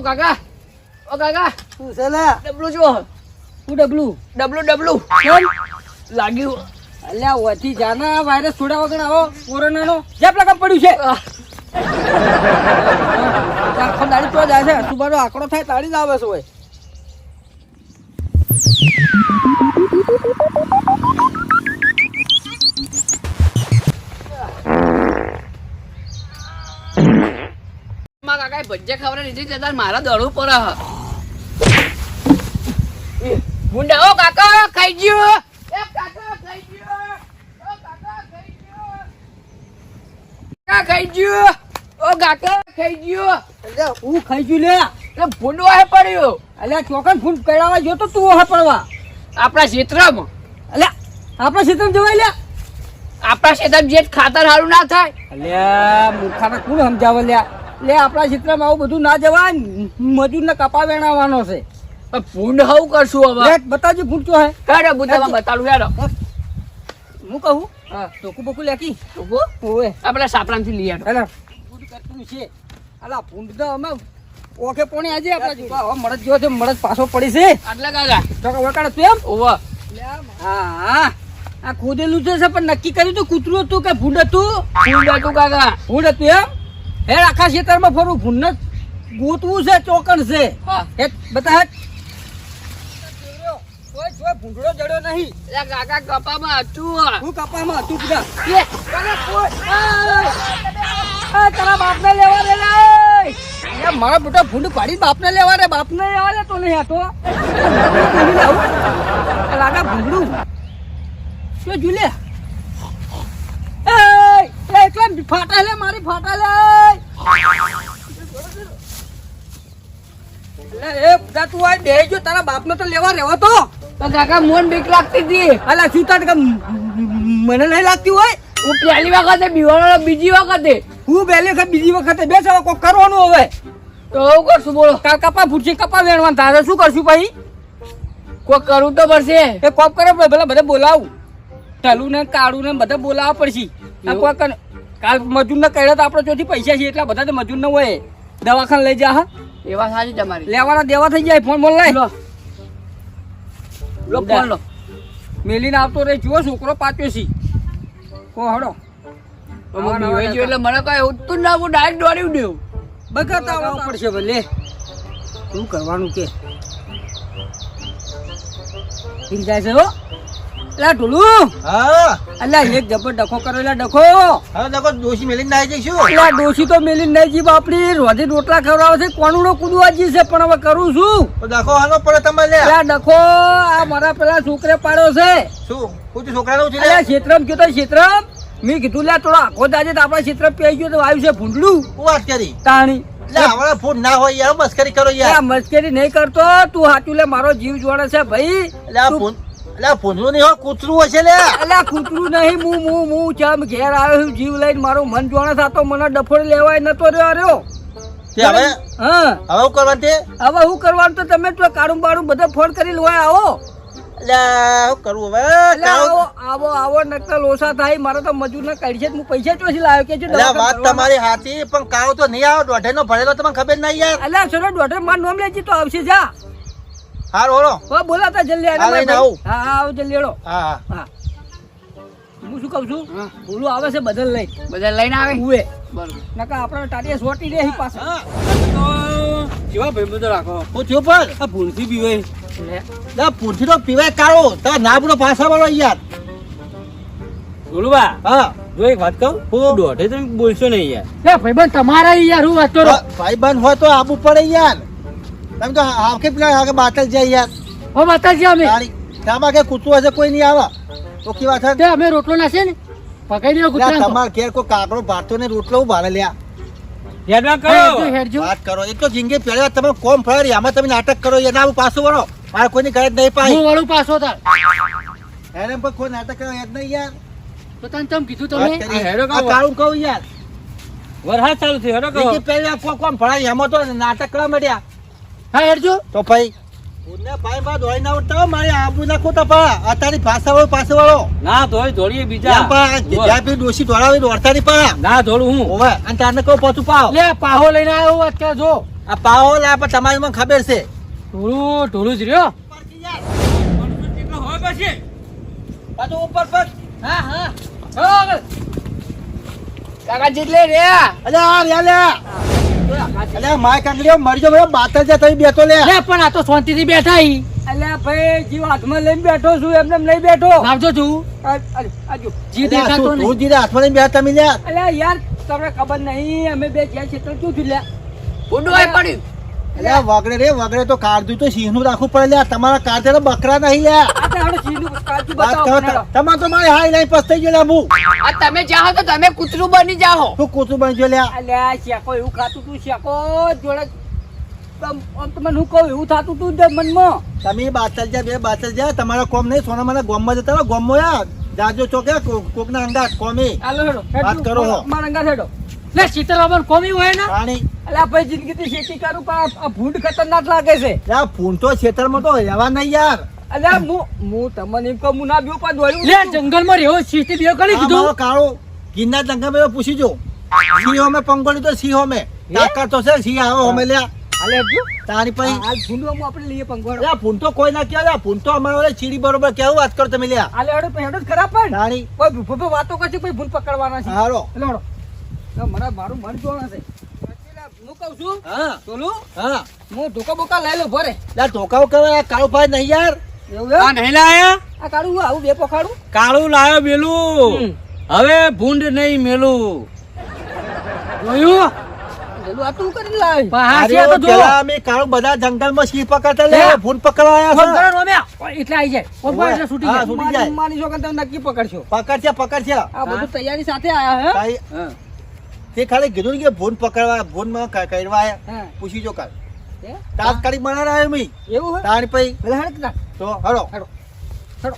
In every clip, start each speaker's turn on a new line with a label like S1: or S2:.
S1: ઓ કાકા. ઓ કાકા.
S2: શું છે લે?
S1: ડબલું જો
S2: શું ડબલું?
S1: ડબલું ડબલું. લાગ્યું.
S2: અલ્યા ઓથી જાના વાયરસ છોડ્યા વગર આવો કોરોનાનો. જે પ્લગમ પડ્યું છે? આખો દાડી તો જાય છે. સુબાનો આંકડો થાય તાળી જ આવે છે હોય
S1: મારા ભજ્જે ખાવાના લીધી છે મારા દડું પર મુંડા ઓ કાકા ખાઈ ગયો. એ કાકા ખાઈ ગયો. ઓ કાકા ખાઈ ગયો. કાકા ખાઈ ગયો. ઓ કાકા ખાઈ ગયો.
S2: અલ્યા હું ખાઈ ગયું લે.
S1: એટલે ભૂંડો હે પડ્યો.
S2: એટલે ચોકન ફૂન કરાવવા જો તો તું ઓહે પડવા.
S1: આપણા ક્ષેત્રમાં.
S2: અલ્યા આપણા ક્ષેત્રમાં જવાય
S1: આપણા ક્ષેત્રમાં જે ખાતર સારું ના થાય.
S2: અલ્યા મૂર્ખાને કોણ સમજાવે લ્યા? લે આપણા ક્ષેત્રમાં આવું બધું ના જવાય મજૂરને કપા વેણાવાનો છે.
S1: ફૂંડ હવું કરશું હવે.
S2: બતાજો ફૂંડ ચો હે.
S1: કાઢે બુદ્ધામાં બતાડું હેડો.
S2: હું? કહું?
S1: હા.
S2: ટોકું બોકું લેકી
S1: તો ઓએ આપણે સાપરામથી લઈ હેડો
S2: હેલો. ફૂંડ કરતું છે અલા ફૂંડ તો અમે ઓકે પોણી આજે આપણા જો હવે મળદ જો છે મળદ પાછો પડી છે.
S1: આટલા કાકા.
S2: તો કે વકાડે તું એમ?
S1: ઓવા.
S2: હા હા આ ખોદેલું છે પણ નક્કી કર્યું તો કૂતરું હતું કે ભૂંડ હતું?
S1: ભૂંડ હતું કાકા.
S2: ભૂંડ હતું એમ? હે આખા ખેતરમાં ફરું ભૂંડ ગોતવું છે ચોકણ છે.
S1: હે.
S2: બતા જડ્યો નહીં.
S1: કાકા કપામાં હતું
S2: હું કપામાં હતું બધા. તારા બાપને લેવા દે લે એ. મારા બેટા ભૂંડ પાડી બાપને લેવા રે બાપને લેવા તો નહીં આ તો લાગા ભૂંડડું શું જુલે એ એ એકલા ફાટા લે મારી ફાટા લે. લે એ બધા તું આ બેહી જો તારા બાપને તો લેવા રહેવો તો.
S1: તો કાકા મોન બીક લાગતી હતી.
S2: અલા શું તાર મને નહીં લાગતી હોય?
S1: હું પહેલી વખતે બીવાનો બીજી વખતે.
S2: હું પહેલી વખત બીજી વખતે બેસ હવે કોક કરવાનું હવે.
S1: તો હું કરશું બોલો.
S2: કપા ફૂટશે કપા વેણવા તારે શું કરશું ભાઈ
S1: કોક કરવું તો પડશે.
S2: એ કોક કરે પેલા બધા બોલાવું. ટલું ને કાળું ને બધા બોલાવવા પડશે. કાલ મજૂર ના કર્યા તો આપણે ચોથી પૈસા છે એટલા બધા તો મજૂર ના હોય. દવાખાને લઈ જા હા.
S1: એ સાચી તમારી
S2: લેવાના દેવા થઈ જાય ફોન બોલ લાય.
S1: લો. લો ફોન લો.
S2: મેલીને આવતો રે જુઓ છોકરો પાચ્યો છે. કો હડો.
S1: એટલે મને કઈ ઉઠતું જ ના હું ડાયરેક્ટ દોડી દેવું
S2: બગાતા આવવા પડશે ભલે. શું કરવાનું કે? જાય છે હો. એલા ઢોલું.
S3: હા.
S2: અલ્યા એક જબર ડખો કરો એલા ડખો.
S3: હા ડખો ડોશી મેલીને નાઈ જઈશું?
S2: અલ્યા ડોશી તો મેલી નહીં જીવ આપડી રોધી રોટલા ખવડાવે છે કોણુડો કૂદવા જી છે પણ હવે કરું છું.
S3: તો દેખો આનો પડે તમે લે.
S2: અલ્યા ડખો આ મારા પેલા છોકરે પાડ્યો છે.
S3: શું? પૂછ્યું છોકરાનો છે લે.
S2: ક્ષેત્રમ કીધો ક્ષેત્રમ? મેં કીધું લે થોડો આખો દાજે તો આપણા ક્ષેત્ર પી ગયો તો આવ્યું છે ભૂંડલું
S3: વાત કરી?
S2: તાણી.
S3: લે ના હોય યાર મસ્કરી કરો યાર.
S2: મસ્કરી નહીં કરતો તું હાચું લે મારો જીવ જોડે છે ભાઈ.
S3: આ ફોનનું નહીં હો કૂતરું હશે લે
S2: અલ્યા કૂતરું નહીં હું હું હું ચમ ઘેર આવ્યો છું જીવ લઈને મારો મન જોણે થતો મને ડફોડ લેવાય નતો રહ્યો રહ્યો.
S3: તે હવે?
S2: હા.
S3: હવે હું કરવાનું તે?
S2: હવે હું કરવાનું તો તમે તો કાળું બાળું બધા ફોન કરી લોય આવો.
S3: હવે?
S2: આવો આવો આવો નકર લોસા થાય મારે તો મજૂર ના કાઢી છે હું પૈસા ચોથી લાવ્યો કે
S3: વાત તમારી હાથી પણ કાળો તો નહીં આવે દોઢે નો ભરેલો તમને ખબર નહીં યાર.
S2: અલ્યા ચલો દોઢે માર નોમ લેજી તો આવશે જા.
S3: હાર ઓળો
S2: હો બોલાતા જલ્દી આને
S3: હા, આવું.
S2: હા હા આવો જલ્દી એડો
S3: હા હા.
S2: હા. શું કહું છું? બોલું આવે છે બદલ લઈ
S1: બદલ લઈને આવે?
S2: ઉવે.
S1: બરોબર.
S2: નકા આપણે ટાટિયા સોટી દે પાછા
S4: કેવા ભાઈબંધો રાખો.
S3: હું થયું પણ.
S4: આ ભૂલથી પીવે
S3: લે. પૂંછી તો પીવાય કાળો. તમે ના બોલો પાછા વાળો યાર
S4: બોલુબા
S3: હા.
S4: જો એક વાત કહું
S3: હું?
S4: દોઢે તમે બોલશો નહીં યાર.
S2: ભાઈ ભાઈબંધ તમારા યાર હું વાત કરો?
S3: ભાઈ બંધ હોય તો આબુ પડે યાર તમે તો આખે પેલા આગે બાતલ જાય યાર
S2: હો માતાજી અમે
S3: ત્યાં ગામમાં કે કૂતરું હશે કોઈ નહીં આવે. તો કેવા થાય
S2: તે અમે રોટલો નાખીએ ને પકડી લો
S3: કૂતરા તમારા ઘેર કોઈ કાકડો ભાતો ને રોટલો હું ભારે લ્યા
S4: ના કરો.
S2: હેડજો
S3: વાત કરો એક તો જિંદગી પહેલી તમે કોમ ફરી આમાં તમે નાટક કરો એના ના પાછું વળો. મારે કોઈની ઘરે નહીં પાઈ
S2: હું વળું પાછો તાર.
S3: કોઈ નાટક યાદ નહીં યાર.
S2: તો તને તમ કીધું તમે?
S4: કાઢો.
S3: કાળું કહું યાર.
S4: વરસાદ ચાલુ થયો હેડો કહો
S3: પહેલી કોમ ફરાય એમાં તો નાટક કરવા માંડ્યા.
S2: હા હેડજો.
S3: તો ભાઈ ઉને ભાઈ બા દોડી ના ઉઠતા મારે આબુ નાખો તો પા. અત્યારે પાછા વાળો પાસે વાળો
S4: ના ધોઈ ધોળીએ બીજા.
S3: પા જ્યાં બી ડોશી દોડાવી દોડતા નહીં પા.
S4: ના ધોળું હું.
S3: ઓવે અને તારને કહું પાછું પાવ.
S2: લે પાહો લઈને આવ્યો વાત જો.
S3: આ પાવો લા પણ તમારી મને ખબર છે.
S2: ઢોળું ઢોળું જ રહ્યો.
S4: કેટલો હોય પછી
S3: પાછો ઉપર પર.
S2: હા હા. ચલો
S1: કાકા જેટલે
S3: રે. લ્યા અલ્યા માય કાંગલીઓ મરજો ભાઈ બાતલ જા તમે બેઠો લે.
S2: લે પણ આ તો શાંતિથી બેઠા હી અલે ભાઈ જીવ હાથમાં લઈને બેઠો છું એમને એમ લઈ બેઠો. આવજો છું આજો. જી દેખાતો નહીં
S3: તું જીરે હાથમાં લઈને બેઠા તમે લ્યા
S2: અલ્યા યાર તમને ખબર નહીં અમે બે જ્યાં ક્ષેત્ર શું છું લ્યા
S1: ભૂંડું હોય પડ્યું.
S3: અલે વગડે રે વગડે તો કાઢતું તો સિંહનું રાખવું પડે લ્યા તમારા કાઢે તો બકરા નહીં લ્યા
S2: આ તો
S3: વાત
S2: બતાવો
S3: તમારે તો મારી હાઈ લાઈન પસ્તાઈ ગયો લાબુ
S1: આ તમે જાહો તો તમે કૂતરું બની જાહો
S3: તું કૂતરું બની લ્યા?
S2: અલ્યા શેકો એવું ખાતું તું શેકો જોડે તમને હું કહું એવું થાતું તું મનમાં.
S3: તમે બાતલ જા બે બાતલ જા તમારા કોમ નહીં સોના મને ગોમમાં જતા રહો ગોમમાં યા જાજો ચોકે કોક ના અંગાત કોમી.
S2: હાલો હેડો
S3: વાત કરો હો.
S2: મારા અંગા હેડો. લે શીતળ બાબા કોમી હોય ને?
S3: રાણી.
S2: અલ્યા ભાઈ જિંદગીથી ખેતી કરું પણ આ- આ ભૂંડ ખતરનાક લાગે છે.
S3: યા ફૂન તો ખેતરમાં તો રહેવા નહીં યાર.
S2: અલ્યા મુ હું તમને એમ કહું ના બ્યો પણ દોડ્યું લે જંગલમાં રહ્યો શીતી બ્યો કરી
S3: આ મારો કાળો ગિરનાર જંગલમાં પૂછી જો. સિંહો મે પંગોળી તો સિંહો મે તાકાત તો છે સિંહ આવો અમે લ્યા.
S2: અલે જો.
S3: તારી પછી
S2: આ ભૂંડવામાં આપણે લઈએ પંગોળો.
S3: લ્યા ફૂન તો કોઈ ના કહેવાય લ્યા ફૂન તો અમારે ઓલે ચીડી બરોબર કેવું વાત કરો તમે લ્યા?
S2: આલે હેડો હેડો જ ખરાબ પણ.
S3: તારી
S2: કોઈ ભૂ- ભૂ- વાતો કરશે પછી ભૂલ પકડવાના છે.
S3: હારો.
S2: હેડો. મને મારું મન જોવા છે. પછી હું કહું છું
S3: હા.
S2: ચોલું
S3: હા.
S2: હું ધોકા બોકા લઈ લો ભરે.
S3: કહેવાય આ કાળો ભાઈ નહીં યાર.
S4: આ નહીં લાયા?
S2: આ કાઢું આવું બે પોખાડું
S4: કાળું લાયો બેલું હવે ભૂંડ નહીં મેલું.
S2: જોયું?
S3: કાળો
S2: તૈયારી સાથે આયા
S3: તે ખાલી કીધું ને કે ભૂન પકડવા ભૂનમાં કરવા પૂછી જો કાલ. તાત્કાલિક બનાવવા આવ્યો મી
S2: એવું
S3: તાર પછી
S2: હેડ.
S3: તો હરો
S2: હેડો હેડો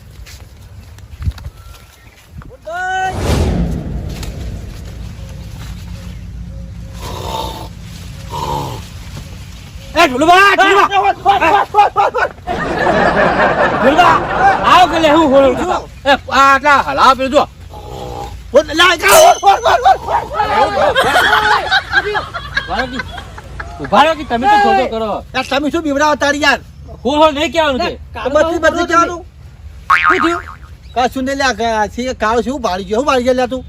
S4: એ ઢોલુબા ઢોલુબા. આવો કે લે હું હોળું એ આટલા હલાવ પેલું જો ઊભા રહો કે તમે તો કરો.
S3: તમે શું બીવડાવો તારી યાર?
S4: હોળ હોળ નહીં કહેવાનું છે
S3: બધી બધી કહેવાનું? શું થયું? કશું નહીં લ્યા છે કાળ શું ભાડી ગયો શું ભાડી ગયા લ્યા તું.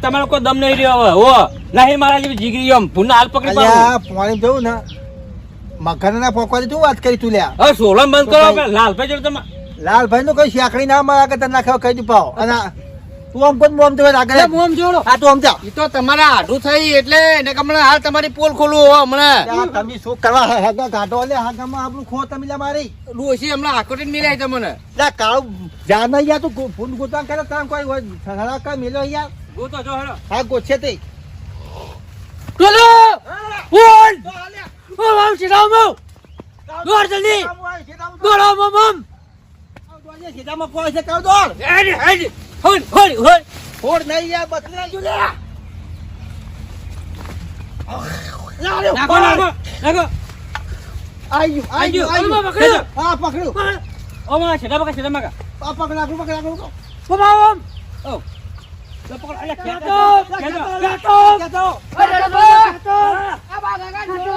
S3: તમારા
S4: કોઈ દમ નહીં રહ્યો હવે હો. નહીં મારા જેવી જીગરી ફૂન હાલ પકડી
S3: જવું ને મગન ના પોકવાની તું વાત કરી તું લ્યા.
S4: સોલમ બંધ કરો લાલભાઈ જોડે તમે
S3: લાલભાઈ નું કઈ શાકડી ના મારા કે તને નાખ્યો કઈ દઉં પાવ. અને તું આમ કોઈ મોમ તો આગળ?
S2: મોમ જોડો.
S3: આ તું સમજા
S1: એ તો તમારા આઢું થઈ એટલે એને હમણાં હાલ તમારી પોલ ખોલું હો હમણાં.
S3: તમે શું કરવા હેગા ગાઢો લે હાગામાં આપણું ખો તમે લ્યા મારી.
S1: ડોશી હમણાં આકોટી મિલાય તમને.
S3: લા કાળું જા યાર તું ફૂન ગોતવા કરે તાર કોઈ હોય. કા મેલો યાર.
S4: ગોતો જો હેડો.
S3: હા ગોછે તે.
S2: ટોલો! બોલ! ઓ મામ સીધા દોડ જલ્દી. દોડો મમ મમ
S3: સીધામાં કોઈ છે કાળ દોડ.
S4: હેડ હેડ. હોલ હોલ હોલ
S3: ફોડ નહીં યાર બતરા જો લે.
S4: નાખો નાખો નાખો.
S3: આયુ આયુ
S4: આયુ. પકડ્યો.
S3: હા પકડ્યું.
S4: ઓ માં છેડા મકા છેડા મકા
S3: આ પકડ નાખું પકડ નાખું
S4: ઓ. તો પકડ અલ્યા
S2: ખેંચો,
S4: ખેંચો
S2: ખેંચો.
S4: ખેંચો
S1: અરે ડબ્બો! આ બા કાકા છોડો!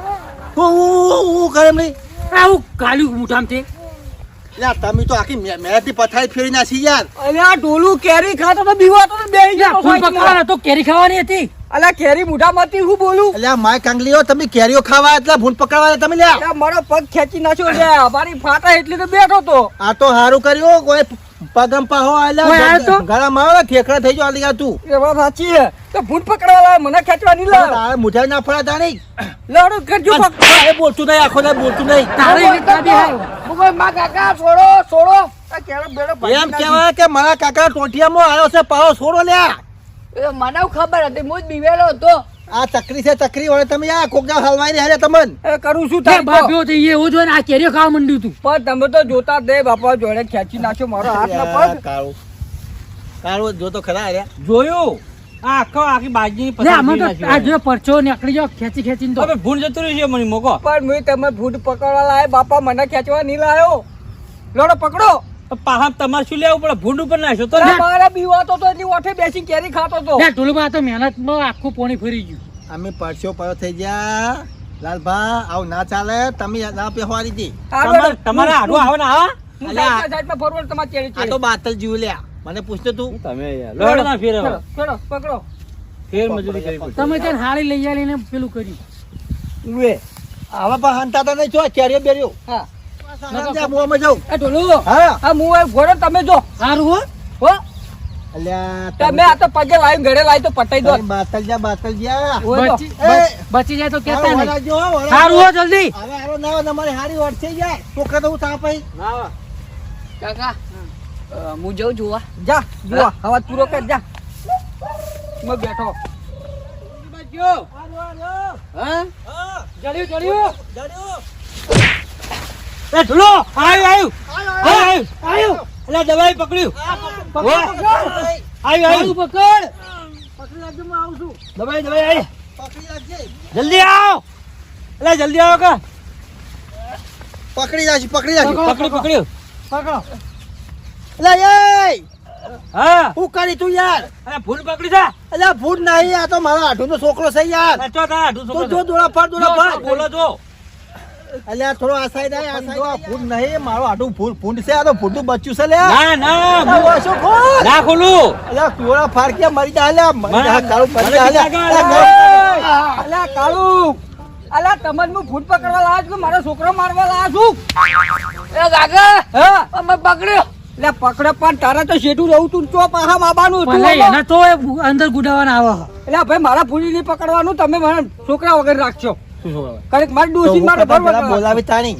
S1: બા! બા બા
S4: નહીં.
S1: બા! બા
S3: તમે
S2: તે
S3: આખી પથારી ફેરી નાખી યાર.
S2: ડોલું કેરી ખાતો તો બીવાતો તો બેહી ગયો
S5: ફૂલ તો કેરી ખાવાની હતી.
S2: અલ્યા કેરી મુઠામાંથી હું બોલું?
S3: એટલે માય કાંગલીઓ તમે કેરીઓ ખાવા એટલે ભૂલ પકડવા તમે
S2: લે મારો પગ ખેંચી નાખ્યો છે. મારી ફાટા એટલી તો બેઠો તો.
S3: આ તો સારું કર્યું કોઈ પગમ પાહો
S2: કોઈ આવ્યો
S3: મારો? ઠેકડા થઈ જો આલી તું.
S2: એ વાત સાચી છે. તો ભૂંડ પકડવા મને ખેંચવા લા લાવે
S3: તારે ના ફળા તાણી
S2: લડો કરજો
S3: બોલતું નહીં આખો ને બોલતું નહીં.
S5: તારે કાઢી
S1: માં કાકા છોડો છોડો.
S2: આ
S3: એમ
S2: નાખી.
S3: કે મારા કાકા ટોટિયામાં આવ્યો છે પાહો છોડો લ્યા.
S1: એ મને ખબર હતી હું જ બીવેલો હતો.
S3: આ ચકરી છે ચકરી વળે તમે આ કોકના હલવાઈ રહ્યા તમન.
S2: એ કરું શું
S5: તે.
S2: થાય.
S5: બાપ્યો તો એ ઓજો ને આ કેરીઓ ખાવા માંડ્યું તું.
S2: પણ તમે તો જોતા દે બાપા જોડે ખેંચી નાખ્યો મારો હાથ ના પગ
S3: કાળો. કાળો જો તો ખરા અરે.
S4: જોયું? આ આખો આખી બાજી
S5: આ જો પરચો નીકળી જાવ ખેંચી ખેંચીને તો.
S4: હવે ભૂલ જતું રહ્યું છે મને મોકો.
S2: પણ મેં તમે ભૂંડ પકડવા લાય બાપા મને ખેંચવા નહીં લાયો. લોડો પકડો.
S4: પાહા તમારે શું લેવું પડે? ભૂંડ ઉપર નાખ્યો તો?
S2: મારા બીવાતો તો એટલી ઓઠે બેસી કેરી ખાતો તો.
S5: લે ટોલુબા તો મહેનતમાં આખું પોણી ફરી ગયું.
S3: અમે પરસ્યો પડ્યો થઈ ગયા. લાલભા આવું ના ચાલે. તમે ના પહેવારી હતી
S2: હારું
S4: તમારે
S2: હેડો.
S4: તમારે આડું આવે ને હા?
S2: હું
S3: અલ્યા.
S2: સાઈડમાં- સાઈડમાં ફરવું તમારે ચેડી
S3: આ તો બાતલ જીવ લ્યા. મને પૂછતો તું.
S4: તમે લોડ ના ફેર હવે.
S2: ચલો, ચલો, પકડો.
S4: ફેર મજૂરી કરી
S5: તમે ત્યાં હાળી લઈ આવીને પેલું કર્યું.
S2: ઉએ.
S3: આવા પણ હંતા તો નહીં છો કેરીઓ બેરીઓ.
S2: હા.
S3: સમજ્યા મોંમાં જાઉં
S2: એ ઢોલું
S3: હા.
S2: હા. હું. એ તમે
S5: હો
S2: હો આ તો પગે લાવી ઘરે લાવી તો પટાઈ દો.
S3: બાતલ જા બાતલ જા.
S5: બચી જાય તો કેતા નહીં. સારું હો જલ્દી.
S3: હવે હારો ના તમારી હારી વાત થઈ જાય. છોકરા તો હું આઈ.
S1: કાકા હું જઉં જોવા.
S2: જા જોવા. અવાજ પૂરો કર જા. મે બેઠો.
S1: હા?
S3: હા, જડ્યો.
S4: એ ઢોલો આવ્યું આવ્યું આવ્યું એટલે દવાઈ પકડ્યું.
S3: પકડો, પકડો.
S4: આવ્યું આવ્યું
S5: પકડ.
S3: પકડી રાખજો, હું આવું છું.
S4: દવાઈ દવાઈ આવી
S3: પકડી રાખજે.
S4: જલ્દી આવો. એટલે જલ્દી આવો કે.
S3: પકડી રાખજો, પકડી રાખજો.
S4: પકડ્યું પકડ્યું.
S3: પકડો. અલા, એ,
S4: હા.
S3: હું કરી તું યાર?
S4: અરે ભૂલ પકડી છે.
S3: અલ્યા ભૂત નહીં આ તો મારા આઠું છોકરો છે યાર.
S4: તા
S3: જો દોડા ફાડ દોડા ફાડ.
S4: બોલો જો.
S3: અલ્યા થોડો આ સાઈડ આય આ સાઈડ આ નહીં મારો આઠું ભૂત ભૂંડ છે આ તો ભૂંડું બચ્યું છે લે
S4: ના ના
S3: ઓછો ખોલ.
S4: ના ખોલું.
S3: અલ્યા કુવડા ફારકે મરી જા લ્યા મરી જા કાળું મરી જા અલ્યા.
S2: અલ્યા કાળુ. અલ્યા તમને હું ભૂત પકડવા લાવ્યો છું મારો છોકરો મારવા લાવ્યો છું.
S1: એ કાકા
S2: હા?
S1: અમે પકડ્યો
S2: એટલે પકડે પણ તારે તો શેઠું રહું તું તો પાહા માબાનું તું
S5: એને તો અંદર ગુડાવાના આવે.
S2: એટલે ભાઈ મારા ભૂલી નહીં પકડવાનું તમે મને છોકરા વગર રાખશો
S4: શું છોકરો?
S2: કંઈક મારી ડોસી મારે ભરવા
S3: બોલાવી તાણી.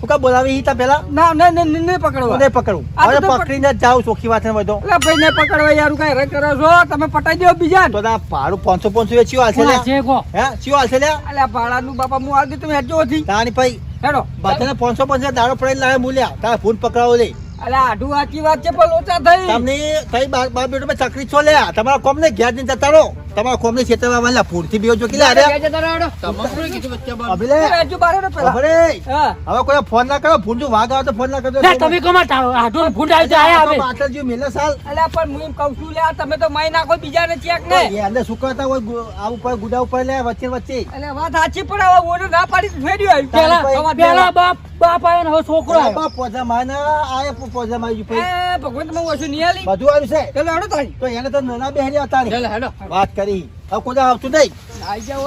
S3: હું કા બોલાવી ઈ પેલા
S2: ના ના ના પકડવા.
S3: પકડું. હવે પકડીને જ જાઉં ચોખ્ખી વાત ને બધો.
S2: એટલે ભાઈ નહીં પકડવા યાર કઈ રઈ કરો છો? તમે પટાઈ દો બીજા
S3: તો ના ભાડું પાંચસો પાંચસો એ ચિયો હાલશે
S5: કોણ છે કો
S3: હે ચિયો હાલશે
S2: લે ભાડાનું બાપા હું આવી તમે હેજો હતી
S3: તાણી ભાઈ
S2: હેડો.
S3: બાચાને પાંચસો પાંચસો દાડો પડી લાવે મૂલ્યા. તારા ભૂત પકડાવો લે.
S2: અલ્યા આઢું સાચી વાત છે પણ લોચા થઈ.
S3: તમને તઈ બાર બાર બેટો માં ચકરી છો લ્યા? તમારા કોમ ને ઘેર જઈને જતા રહો? તમારા કોમ ને વાલા થી બેજો અરે
S1: જતા રહો, શું
S2: પેલા.
S3: હવે કોઈ ફોન ના કરો આવે તો ફોન ના કરજો.
S5: લે તમે કમા આઢો ફૂટ આવી જાય આવે.
S3: બાટલ મેલે સાલ.
S2: અલ્યા પણ હું એમ કહું છું લે તમે તો માઈ નાખો બીજાને ચેક ને.
S3: એ અંદર સુકાતા હોય? આ ઉપર ગુડા ઉપર લે વચ્ચે વચ્ચે.
S2: અલ્યા વાત સાચી પણ હવે ના પાડી ફેર્યું
S5: પેલા પેલા બાપ બાપ આવ્યો ને હવે છોકરો આવ્યો
S3: બાપા પોજા માના આય પોજા મારી ભાઈ.
S2: એ ભગવાન તમે ઓછું નહીં આલી
S3: બધું આવ્યું છે.
S2: પેલો હેડો તારી
S3: તો એને તો નાના બેહરી હતા
S1: ચાલો, હેડો.
S3: વાત કરી. હવે કોઈ આવતું નહીં?
S2: આઈ જાવ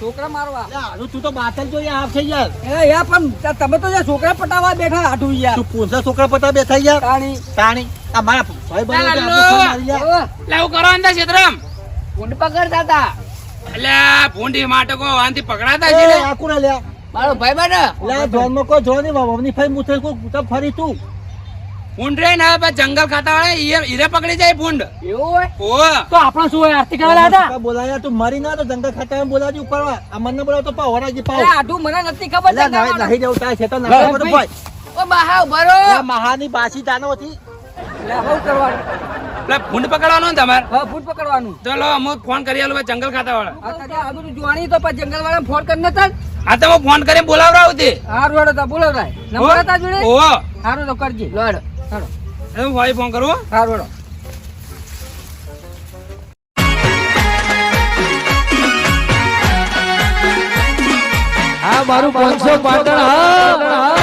S2: છોકરા મારવા.
S3: હારું તું તો બાતલ જો યાર આવશે યાર.
S2: એ યાર પણ તમે તો છોકરા પટાવા બેઠા હાટું યાર.
S3: તું પૂંછા છોકરા પતા બેઠા યાર?
S2: તાણી.
S3: તાણી. આ મારા ભાઈ બને
S1: લા,
S3: યાર
S1: કરો અંદર ક્ષેત્રમ? ભૂંડ પકડતા હતા એટલે ભૂંડી માટે કો વાંથી પકડાતા છે ને?
S3: આ લ્યા.
S1: મારો ભાઈ બને.
S3: લે જોનમાં કોઈ જોની બાબા બાબા ફાઈ મુથે કો તબ ફરી તું.
S1: ફૂંડ રે ના હવે જંગલ ખાતા વાળા ઈ- ઈરે પકડી જાય ફૂંડ.
S2: એવું હોય.
S5: તો આપણો શું હોય આરતી કરવા હતા?
S3: બોલાયા તું મરી ના તો જંગલ ખાતા બોલાજી ઉપર આ મને બોલાવ તો પાવ હરાજી પાવ.
S2: આઢું મને નથી ખબર
S3: લે
S2: છે
S3: નાઈ
S2: ગાવાનું.
S3: નાઈ છે તો ના બધું ભાઈ
S1: ઓ બાહા ઊભા રહો.
S3: લે મહાની બાસી દાનો હતી.
S2: લે, હવે કરવાનું.
S1: પકડવાનું તમારે?
S2: ફૂટ પકડવાનું.
S1: ચલો હું ફોન કરી આલો ભાઈ જંગલ ખાતા વાળા
S2: જોવાની તો જંગલ વાળા ફોન કરી તાર
S1: હા તો ફોન કરીને બોલાવડાવું તે.
S2: હારું હેડો તો બોલો નંબર હતા જોડે?
S1: ઓ
S2: હારું તો કરજે.
S1: લો હેડો.
S2: હેડો
S1: એમ ભાઈ ફોન કરું હો.
S2: હારું હેડો
S6: હા મારું પાંચસો પાટણ હા.